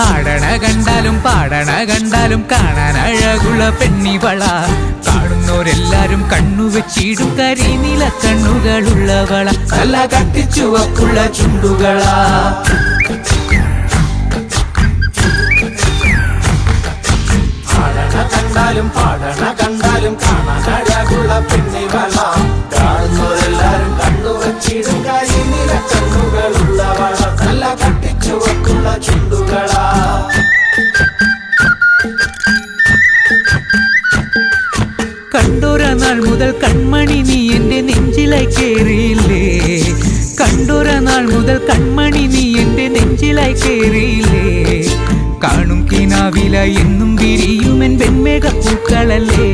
ആടണ കണ്ടാലും പാടണ കണ്ടാലും കാണാൻ അഴകുള്ള പെണ്ണിവള. കാണുന്നോരെല്ലാരും കണ്ണു വെച്ചിടും കരിനില കണ്ണുകളുള്ളവള. നല്ല കട്ടിച്ചുവപ്പുള്ള ചുണ്ടുകളാ. കണ്ടാലും പാടണ കണ്ടാലും കാണാൻ അഴകുള്ള ചുണ്ടുകളാ കണ്ടോര നാൾ മുതൽ കൺമണി നീ എന്റെ നെഞ്ചിലായി കയറിയില്ലേ കണ്ടോര നാൾ മുതൽ കൺമണി നീ എന്റെ നെഞ്ചിലായി കയറിയില്ലേ കാണും കിനാവില എന്നും വിരിയുമെൻ വെൺമേഘ പൂക്കളല്ലേ